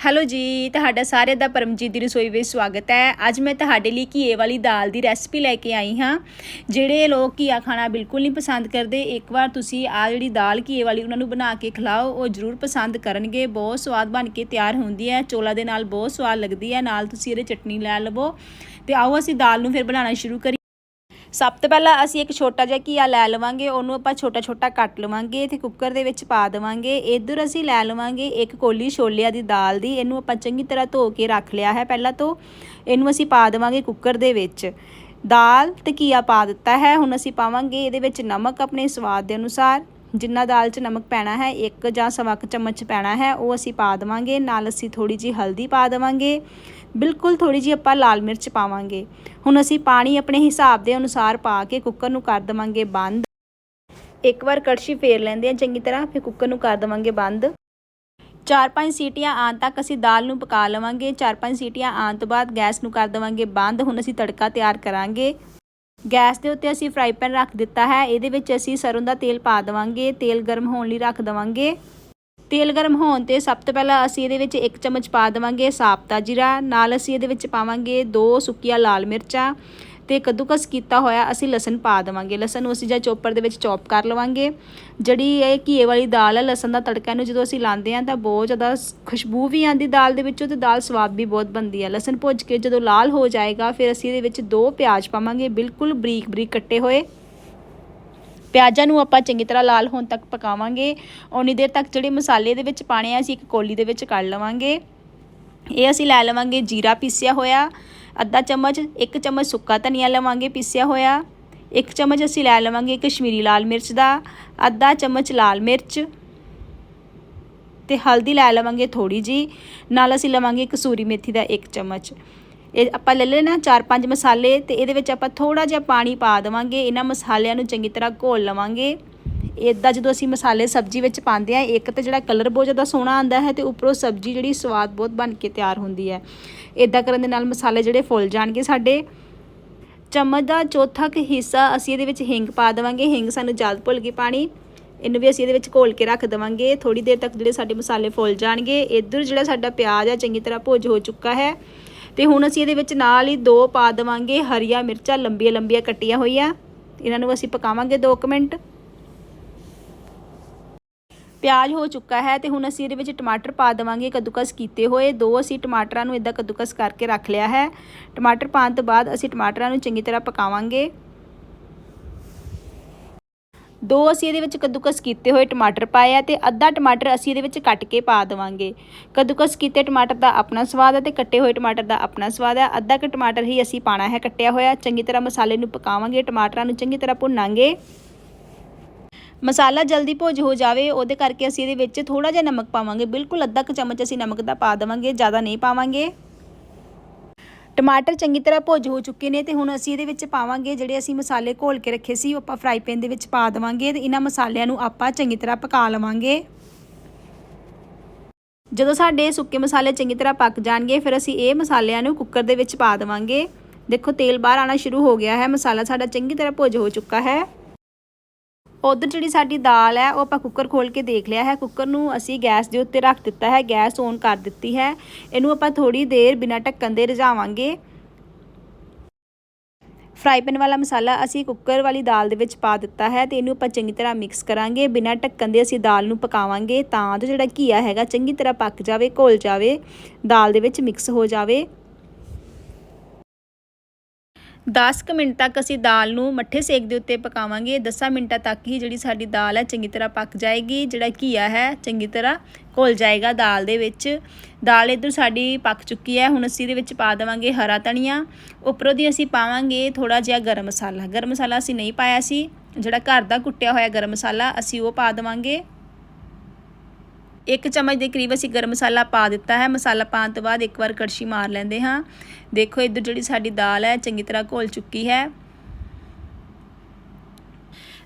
Hello ਜੀ, ਤੁਹਾਡਾ ਸਾਰਿਆਂ ਦਾ ਪਰਮਜੀਤ ਦੀ ਰਸੋਈ ਵਿੱਚ ਸਵਾਗਤ ਹੈ। ਅੱਜ ਮੈਂ ਤੁਹਾਡੇ ਲਈ ਘੀਏ ਵਾਲੀ ਦਾਲ ਦੀ ਰੈਸਪੀ ਲੈ ਕੇ ਆਈ ਹਾਂ। ਜਿਹੜੇ ਲੋਕ ਘੀਆ ਖਾਣਾ ਬਿਲਕੁਲ ਨਹੀਂ ਪਸੰਦ ਕਰਦੇ, ਇੱਕ ਵਾਰ ਤੁਸੀਂ ਆ ਜਿਹੜੀ ਦਾਲ ਘੀਏ ਵਾਲੀ ਉਹਨਾਂ ਨੂੰ ਬਣਾ ਕੇ ਖਿਲਾਓ, ਉਹ ਜ਼ਰੂਰ ਪਸੰਦ ਕਰਨਗੇ। ਬਹੁਤ ਸਵਾਦ ਬਣ ਕੇ ਤਿਆਰ ਹੁੰਦੀ ਹੈ। ਚੋਲਾ ਦੇ ਨਾਲ ਬਹੁਤ ਸਵਾਦ ਲੱਗਦੀ ਹੈ। ਨਾਲ ਤੁਸੀਂ ਇਹਦੇ ਚਟਨੀ ਲੈ ਲਵੋ। ਤੇ ਆਓ ਅਸੀਂ ਦਾਲ ਨੂੰ ਫਿਰ ਬਣਾਉਣਾ ਸ਼ੁਰੂ ਕਰੀਏ। ਸਭ ਤੋਂ ਪਹਿਲਾਂ ਅਸੀਂ ਇੱਕ ਛੋਟਾ ਜਿਹਾ ਘੀਆ ਲੈ ਲਵਾਂਗੇ, ਉਹਨੂੰ ਆਪਾਂ ਛੋਟਾ ਛੋਟਾ ਕੱਟ ਲਵਾਂਗੇ ਤੇ ਕੁੱਕਰ ਦੇ ਵਿੱਚ ਪਾ ਦੇਵਾਂਗੇ। ਇੱਧਰ ਅਸੀਂ ਲੈ ਲਵਾਂਗੇ ਇੱਕ ਕੋਲੀ ਛੋਲਿਆਂ ਦੀ ਦਾਲ ਦੀ, ਇਹਨੂੰ ਆਪਾਂ ਚੰਗੀ ਤਰ੍ਹਾਂ ਧੋ ਕੇ ਰੱਖ ਲਿਆ ਹੈ ਪਹਿਲਾਂ ਤੋਂ। ਇਹਨੂੰ ਅਸੀਂ ਪਾ ਦੇਵਾਂਗੇ ਕੁੱਕਰ ਦੇ ਵਿੱਚ। ਦਾਲ ਤੇ ਘੀਆ ਪਾ ਦਿੱਤਾ ਹੈ, ਹੁਣ ਅਸੀਂ ਪਾਵਾਂਗੇ ਇਹਦੇ ਵਿੱਚ ਨਮਕ ਆਪਣੇ ਸਵਾਦ ਦੇ ਅਨੁਸਾਰ। ਜਿੰਨਾ ਦਾਲ 'ਚ ਨਮਕ ਪੈਣਾ ਹੈ, ਇੱਕ ਜਾਂ ਸਵਾ ਕੁ ਚਮਚ ਪੈਣਾ ਹੈ, ਉਹ ਅਸੀਂ ਪਾ ਦੇਵਾਂਗੇ। ਨਾਲ ਅਸੀਂ ਥੋੜੀ ਜੀ ਹਲਦੀ ਪਾ ਦੇਵਾਂਗੇ। ਬਿਲਕੁਲ ਥੋੜੀ ਜੀ ਆਪਾਂ ਲਾਲ ਮਿਰਚ ਪਾਵਾਂਗੇ। ਹੁਣ ਅਸੀਂ ਪਾਣੀ ਆਪਣੇ ਹਿਸਾਬ ਦੇ ਅਨੁਸਾਰ ਪਾ ਕੇ ਕੁੱਕਰ ਨੂੰ ਕਰ ਦੇਵਾਂਗੇ ਬੰਦ। ਇੱਕ ਵਾਰ ਕੜਛੀ ਫੇਰ ਲੈਂਦੇ ਆ ਚੰਗੀ ਤਰ੍ਹਾਂ, ਫਿਰ ਕੁੱਕਰ ਨੂੰ ਕਰ ਦੇਵਾਂਗੇ ਬੰਦ। ਚਾਰ ਪੰਜ ਸੀਟੀਆਂ ਆਉਣ ਤੱਕ ਅਸੀਂ ਦਾਲ ਨੂੰ ਪਕਾ ਲਵਾਂਗੇ। ਚਾਰ ਪੰਜ ਸੀਟੀਆਂ ਆਉਣ ਤੋਂ ਬਾਅਦ ਗੈਸ ਨੂੰ ਕਰ ਦੇਵਾਂਗੇ ਬੰਦ। ਹੁਣ ਅਸੀਂ ਤੜਕਾ ਤਿਆਰ ਕਰਾਂਗੇ। ਗੈਸ ਦੇ ਉੱਤੇ ਅਸੀਂ ਫਰਾਈ ਪੈਨ ਰੱਖ ਦਿੱਤਾ ਹੈ। ਇਹਦੇ ਵਿੱਚ ਅਸੀਂ ਸਰੋਂ ਦਾ ਤੇਲ ਪਾ ਦੇਵਾਂਗੇ। ਤੇਲ ਗਰਮ ਹੋਣ ਲਈ ਰੱਖ ਦੇਵਾਂਗੇ। ਤੇਲ ਗਰਮ ਹੋਣ ਤੇ ਸਭ ਤੋਂ ਪਹਿਲਾਂ ਅਸੀਂ ਇਹਦੇ ਵਿੱਚ ਇੱਕ ਚਮਚ ਪਾ ਦੇਵਾਂਗੇ ਸਾਬਤਾ ਜੀਰਾ। ਨਾਲ ਅਸੀਂ ਇਹਦੇ ਵਿੱਚ ਪਾਵਾਂਗੇ ਦੋ ਸੁੱਕੀਆਂ ਲਾਲ ਮਿਰਚਾਂ। ਤੇ ਕੱਦੂਕਸ ਕੀਤਾ ਹੋਇਆ ਅਸੀਂ ਲਸਣ ਪਾ ਦੇਵਾਂਗੇ। ਲਸਣ ਨੂੰ ਅਸੀਂ ਜਾਂ ਚੋਪਰ ਦੇ ਵਿੱਚ ਚੌਪ ਕਰ ਲਵਾਂਗੇ। ਜਿਹੜੀ ਇਹ ਘੀਏ ਵਾਲੀ ਦਾਲ ਹੈ ਲਸਣ ਦਾ ਤੜਕਾ ਨੂੰ ਜਦੋਂ ਅਸੀਂ ਲਾਉਂਦੇ ਹਾਂ ਤਾਂ ਬਹੁਤ ਜ਼ਿਆਦਾ ਖੁਸ਼ਬੂ ਵੀ ਆਉਂਦੀ ਦਾਲ ਦੇ ਵਿੱਚੋਂ ਤੇ ਦਾਲ ਸਵਾਦ ਵੀ ਬਹੁਤ ਬਣਦੀ ਹੈ ਲਸਣ ਭੁੱਜ ਕੇ ਜਦੋਂ ਲਾਲ ਹੋ ਜਾਏਗਾ, ਫਿਰ ਅਸੀਂ ਇਹਦੇ ਵਿੱਚ ਦੋ ਪਿਆਜ਼ ਪਾਵਾਂਗੇ, ਬਿਲਕੁਲ ਬਰੀਕ ਬਰੀਕ ਕੱਟੇ ਹੋਏ। ਪਿਆਜ਼ਾਂ ਨੂੰ ਆਪਾਂ ਚੰਗੀ ਤਰ੍ਹਾਂ ਲਾਲ ਹੋਣ ਤੱਕ ਪਕਾਵਾਂਗੇ। ਉਨੀ ਦੇਰ ਤੱਕ ਜਿਹੜੇ ਮਸਾਲੇ ਦੇ ਵਿੱਚ ਪਾਣੇ ਆ, ਅਸੀਂ ਇੱਕ ਕੋਲੀ ਦੇ ਵਿੱਚ ਕੱਢ ਲਵਾਂਗੇ। ਇਹ ਅਸੀਂ ਲੈ ਲਵਾਂਗੇ ਜੀਰਾ ਪੀਸਿਆ ਹੋਇਆ, ਅੱਧਾ ਚਮਚ, ਇੱਕ ਚਮਚ ਸੁੱਕਾ ਧਨੀਆ ਲਵਾਂਗੇ ਪੀਸਿਆ ਹੋਇਆ, ਇੱਕ ਚਮਚ ਅਸੀਂ ਲੈ ਲਵਾਂਗੇ ਕਸ਼ਮੀਰੀ ਲਾਲ ਮਿਰਚ ਦਾ, ਅੱਧਾ ਚਮਚ ਲਾਲ ਮਿਰਚ ਤੇ ਹਲਦੀ ਲੈ ਲਵਾਂਗੇ ਥੋੜੀ ਜੀ ਨਾਲ ਅਸੀਂ ਲਵਾਂਗੇ ਕਸੂਰੀ ਮੇਥੀ ਦਾ ਇੱਕ ਚਮਚ। ਇਹ ਆਪਾਂ ਲੈ ਲੈਣਾ ਚਾਰ ਪੰਜ ਮਸਾਲੇ ਤੇ ਇਹਦੇ ਵਿੱਚ ਆਪਾਂ ਥੋੜਾ ਜਿਹਾ ਪਾਣੀ ਪਾ ਦੇਵਾਂਗੇ, ਇਹਨਾਂ ਮਸਾਲਿਆਂ ਨੂੰ ਚੰਗੀ ਤਰ੍ਹਾਂ ਘੋਲ ਲਵਾਂਗੇ। ਇਦਾਂ ਜਦੋਂ ਅਸੀਂ ਮਸਾਲੇ ਸਬਜ਼ੀ ਵਿੱਚ ਪਾਉਂਦੇ ਆ ਇੱਕ ਤਾਂ ਜਿਹੜਾ ਕਲਰ ਬਹੁਤ ਜ਼ਿਆਦਾ ਸੋਹਣਾ ਆਉਂਦਾ ਹੈ ਤੇ ਉੱਪਰੋਂ ਸਬਜ਼ੀ ਜਿਹੜੀ ਸਵਾਦ ਬਹੁਤ ਬਣ ਕੇ ਤਿਆਰ ਹੁੰਦੀ ਹੈ। ਇਦਾਂ ਕਰਨ ਦੇ ਨਾਲ ਮਸਾਲੇ ਜਿਹੜੇ ਫੁੱਲ ਜਾਣਗੇ ਸਾਡੇ। ਚਮਚ ਦਾ ਚੌਥਾ ਕੁ ਹਿੱਸਾ ਅਸੀਂ ਇਹਦੇ ਵਿੱਚ ਹਿੰਗ ਪਾ ਦੇਵਾਂਗੇ। ਹਿੰਗ ਸਾਨੂੰ ਜਲਦ ਭੁੱਲ ਗਈ ਪਾਣੀ। ਇਹਨੂੰ ਵੀ ਅਸੀਂ ਇਹਦੇ ਵਿੱਚ ਘੋਲ ਕੇ ਰੱਖ ਦੇਵਾਂਗੇ। ਥੋੜੀ ਦੇਰ ਤੱਕ ਜਿਹੜੇ ਸਾਡੇ ਮਸਾਲੇ ਫੁੱਲ ਜਾਣਗੇ। ਇੱਧਰ ਜਿਹੜਾ ਸਾਡਾ ਪਿਆਜ਼ ਆ, ਚੰਗੀ ਤਰ੍ਹਾਂ ਭੁੱਜ ਹੋ ਚੁੱਕਾ ਹੈ। ਤੇ ਹੁਣ ਅਸੀਂ ਇਹਦੇ ਵਿੱਚ ਨਾਲ ਹੀ ਦੋ ਪਾ ਦੇਵਾਂਗੇ ਹਰੀਆਂ ਮਿਰਚਾਂ ਲੰਬੀਆਂ ਲੰਬੀਆਂ ਕੱਟੀਆਂ ਹੋਈਆਂ। ਇਹਨਾਂ ਨੂੰ ਅਸੀਂ ਪਕਾਵਾਂਗੇ 2 ਮਿੰਟ। ਪਿਆਜ਼ ਹੋ ਚੁੱਕਾ ਹੈ ਤੇ ਹੁਣ ਅਸੀਂ ਇਹਦੇ ਵਿੱਚ ਟਮਾਟਰ ਪਾ ਦੇਵਾਂਗੇ, ਕੱਦੂਕਸ ਕੀਤੇ ਹੋਏ। ਦੋ ਅਸੀਂ ਟਮਾਟਰਾਂ ਨੂੰ ਇਦਾਂ ਕੱਦੂਕਸ ਕਰਕੇ ਰੱਖ ਲਿਆ ਹੈ। ਟਮਾਟਰ ਪਾਉਣ ਤੋਂ ਬਾਅਦ ਅਸੀਂ ਟਮਾਟਰਾਂ ਨੂੰ ਚੰਗੀ ਤਰ੍ਹਾਂ ਪਕਾਵਾਂਗੇ। ਦੋ ਅਸੀਂ ਇਹਦੇ ਵਿੱਚ ਕੱਦੂਕਸ ਕੀਤੇ ਹੋਏ ਟਮਾਟਰ ਪਾਏ ਆ ਤੇ ਅੱਧਾ ਟਮਾਟਰ ਅਸੀਂ ਇਹਦੇ ਵਿੱਚ ਕੱਟ ਕੇ ਪਾ ਦੇਵਾਂਗੇ। ਕੱਦੂਕਸ ਕੀਤੇ ਟਮਾਟਰ ਦਾ ਆਪਣਾ ਸਵਾਦ ਹੈ ਤੇ ਕੱਟੇ ਹੋਏ ਟਮਾਟਰ ਦਾ ਆਪਣਾ ਸਵਾਦ ਹੈ ਅੱਧਾ ਕ ਟਮਾਟਰ ਹੀ ਅਸੀਂ ਪਾਣਾ ਹੈ ਕੱਟਿਆ ਹੋਇਆ। ਚੰਗੀ ਤਰ੍ਹਾਂ ਮਸਾਲੇ ਨੂੰ ਪਕਾਵਾਂਗੇ, ਟਮਾਟਰਾਂ ਨੂੰ ਚੰਗੀ ਤਰ੍ਹਾਂ ਭੁੰਨਾਂਗੇ। ਮਸਾਲਾ ਜਲਦੀ ਭੁੱਜ ਹੋ ਜਾਵੇ, ਉਹਦੇ ਕਰਕੇ ਅਸੀਂ ਇਹਦੇ ਵਿੱਚ ਥੋੜਾ ਜਿਹਾ ਨਮਕ ਪਾਵਾਂਗੇ। ਬਿਲਕੁਲ ਅੱਧਾ ਕ ਚਮਚ ਅਸੀਂ ਨਮਕ ਦਾ ਪਾ ਦੇਵਾਂਗੇ, ਜ਼ਿਆਦਾ ਨਹੀਂ ਪਾਵਾਂਗੇ। ਟਮਾਟਰ ਚੰਗੀ ਤਰ੍ਹਾਂ ਭੁੱਜ ਹੋ ਚੁੱਕੇ ਨੇ ਤੇ ਹੁਣ ਅਸੀਂ ਇਹਦੇ ਵਿੱਚ ਪਾਵਾਂਗੇ ਜਿਹੜੇ ਅਸੀਂ ਮਸਾਲੇ ਘੋਲ ਕੇ ਰੱਖੇ ਸੀ, ਉਹ ਆਪਾਂ ਫਰਾਈ ਪੈਨ ਦੇ ਵਿੱਚ ਪਾ ਦੇਵਾਂਗੇ ਤੇ ਇਹਨਾਂ ਮਸਾਲਿਆਂ ਨੂੰ ਆਪਾਂ ਚੰਗੀ ਤਰ੍ਹਾਂ ਪਕਾ ਲਵਾਂਗੇ। ਜਦੋਂ ਸਾਡੇ ਸੁੱਕੇ ਮਸਾਲੇ ਚੰਗੀ ਤਰ੍ਹਾਂ ਪੱਕ ਜਾਣਗੇ, ਫਿਰ ਅਸੀਂ ਇਹ ਮਸਾਲਿਆਂ ਨੂੰ ਕੁੱਕਰ ਦੇ ਵਿੱਚ ਪਾ ਦੇਵਾਂਗੇ। ਦੇਖੋ, ਤੇਲ ਬਾਹਰ ਆਣਾ ਸ਼ੁਰੂ ਹੋ ਗਿਆ ਹੈ, ਮਸਾਲਾ ਸਾਡਾ ਚੰਗੀ ਤਰ੍ਹਾਂ ਭੁੱਜ ਹੋ ਚੁੱਕਾ ਹੈ। ਉਧਰ ਜਿਹੜੀ ਸਾਡੀ ਦਾਲ ਹੈ, ਉਹ ਆਪਾਂ ਕੁੱਕਰ ਖੋਲ ਕੇ ਦੇਖ ਲਿਆ ਹੈ। ਕੁੱਕਰ ਨੂੰ ਅਸੀਂ ਗੈਸ ਦੇ ਉੱਤੇ ਰੱਖ ਦਿੱਤਾ ਹੈ ਗੈਸ ਔਨ ਕਰ ਦਿੱਤੀ ਹੈ। ਇਹਨੂੰ ਆਪਾਂ ਥੋੜੀ ਦੇਰ ਬਿਨਾਂ ਢੱਕਣ ਦੇ ਰਝਾਵਾਂਗੇ ਫਰਾਈ ਪੈਨ ਵਾਲਾ ਮਸਾਲਾ ਅਸੀਂ ਕੁੱਕਰ ਵਾਲੀ ਦਾਲ ਦੇ ਵਿੱਚ ਪਾ ਦਿੱਤਾ ਹੈ ਤੇ ਇਹਨੂੰ ਆਪਾਂ ਚੰਗੀ ਤਰ੍ਹਾਂ ਮਿਕਸ ਕਰਾਂਗੇ। ਬਿਨਾਂ ਢੱਕਣ ਦੇ ਅਸੀਂ ਦਾਲ ਨੂੰ ਪਕਾਵਾਂਗੇ ਤਾਂ ਜੋ ਜਿਹੜਾ ਘੀਆ ਹੈਗਾ ਚੰਗੀ ਤਰ੍ਹਾਂ ਪੱਕ ਜਾਵੇ, ਘੋਲ ਜਾਵੇ, ਦਾਲ ਦੇ ਵਿੱਚ ਮਿਕਸ ਹੋ ਜਾਵੇ। 10 ਕੁ ਮਿੰਟ ਤੱਕ ਅਸੀਂ ਦਾਲ ਨੂੰ ਮੱਠੇ ਸੇਕ ਦੇ ਉੱਤੇ ਪਕਾਵਾਂਗੇ। 10 ਮਿੰਟਾਂ ਤੱਕ ਹੀ ਜਿਹੜੀ ਸਾਡੀ ਦਾਲ ਹੈ ਚੰਗੀ ਤਰ੍ਹਾਂ ਪੱਕ ਜਾਏਗੀ। ਜਿਹੜਾ ਘੀਆ ਹੈ ਚੰਗੀ ਤਰ੍ਹਾਂ ਘੁਲ ਜਾਏਗਾ ਦਾਲ ਦੇ ਵਿੱਚ। ਦਾਲ ਇਧਰ ਸਾਡੀ ਪੱਕ ਚੁੱਕੀ ਹੈ। ਹੁਣ ਅਸੀਂ ਇਹਦੇ ਵਿੱਚ ਪਾ ਦੇਵਾਂਗੇ ਹਰਾ ਧਨੀਆ। ਉੱਪਰੋਂ ਦੀ ਅਸੀਂ ਪਾਵਾਂਗੇ ਥੋੜਾ ਜਿਹਾ ਗਰਮ ਮਸਾਲਾ। ਗਰਮ ਮਸਾਲਾ ਅਸੀਂ ਨਹੀਂ ਪਾਇਆ ਸੀ। ਜਿਹੜਾ ਘਰ ਦਾ ਕੁੱਟਿਆ ਹੋਇਆ ਗਰਮ ਮਸਾਲਾ ਅਸੀਂ ਉਹ ਪਾ ਦੇਵਾਂਗੇ। ਇੱਕ ਚਮਚ ਦੇ ਕਰੀਬ ਅਸੀਂ ਗਰਮ ਮਸਾਲਾ ਪਾ ਦਿੱਤਾ ਹੈ। ਮਸਾਲਾ ਪਾਉਣ ਤੋਂ ਬਾਅਦ ਇੱਕ ਵਾਰ ਕੜਛੀ ਮਾਰ ਲੈਂਦੇ ਹਾਂ। ਦੇਖੋ, ਇੱਧਰ ਜਿਹੜੀ ਸਾਡੀ ਦਾਲ ਹੈ, ਚੰਗੀ ਤਰ੍ਹਾਂ ਘੋਲ ਚੁੱਕੀ ਹੈ।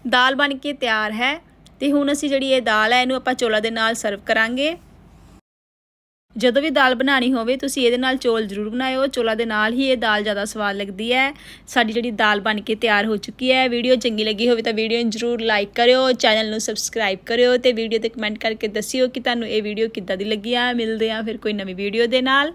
ਦਾਲ ਬਣ ਕੇ ਤਿਆਰ ਹੈ। ਤੇ ਹੁਣ ਅਸੀਂ ਜਿਹੜੀ ਇਹ ਦਾਲ ਹੈ, ਇਹਨੂੰ ਆਪਾਂ ਚੋਲਾ ਦੇ ਨਾਲ ਸਰਵ ਕਰਾਂਗੇ। ਜਦੋਂ ਵੀ ਦਾਲ ਬਣਾਣੀ ਹੋਵੇ, ਤੁਸੀਂ ਇਹਦੇ ਨਾਲ ਚੌਲ ਜ਼ਰੂਰ ਬਣਾਇਓ। ਚੌਲਾਂ ਦੇ ਨਾਲ ਹੀ ਇਹ ਦਾਲ ਜ਼ਿਆਦਾ ਸਵਾਦ ਲੱਗਦੀ ਹੈ। ਸਾਡੀ ਜਿਹੜੀ ਦਾਲ ਬਣ ਕੇ ਤਿਆਰ ਹੋ ਚੁੱਕੀ ਹੈ। ਵੀਡੀਓ ਚੰਗੀ ਲੱਗੀ ਹੋਵੇ ਤਾਂ ਵੀਡੀਓ ਨੂੰ ਜ਼ਰੂਰ ਲਾਈਕ ਕਰਿਓ, ਚੈਨਲ ਨੂੰ ਸਬਸਕ੍ਰਾਈਬ ਕਰਿਓ ਤੇ ਵੀਡੀਓ ਤੇ ਕਮੈਂਟ ਕਰਕੇ ਦੱਸਿਓ ਕਿ ਤੁਹਾਨੂੰ ਇਹ ਵੀਡੀਓ ਕਿੱਦਾਂ ਦੀ ਲੱਗੀ ਆ। ਮਿਲਦੇ ਆ ਫਿਰ ਕੋਈ ਨਵੀਂ ਵੀਡੀਓ ਦੇ ਨਾਲ।